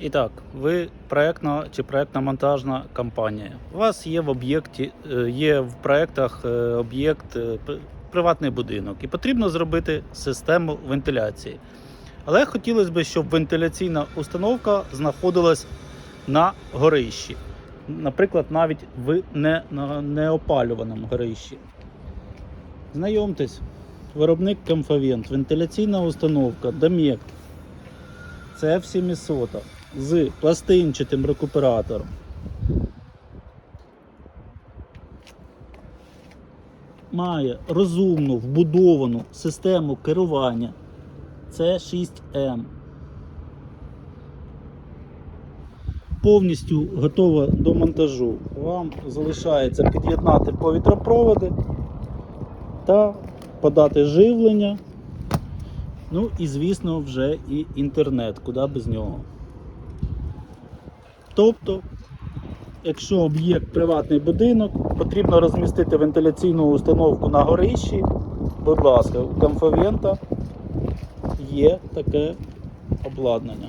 І так, ви проектна чи проектна монтажна компанія. У вас є в об'єкті, е, є в проектах е, об'єкт е, приватний будинок, і потрібно зробити систему вентиляції. Але хотілося б, щоб вентиляційна установка знаходилась на горищі. Наприклад, навіть в не, неопалюваному горищі. Знайомтесь, виробник Кемфавент, вентиляційна установка Домєкт. Це в 700 з пластинчатим рекуператором. Має розумну вбудовану систему керування. Це 6М. Повністю готова до монтажу. Вам залишається під'єднати повітропроводи та подати живлення. Ну і, звісно, вже і інтернет, куди без нього. Тобто, якщо об'єкт приватний будинок, потрібно розмістити вентиляційну установку на горищі. Будь ласка, у конфовента є таке обладнання.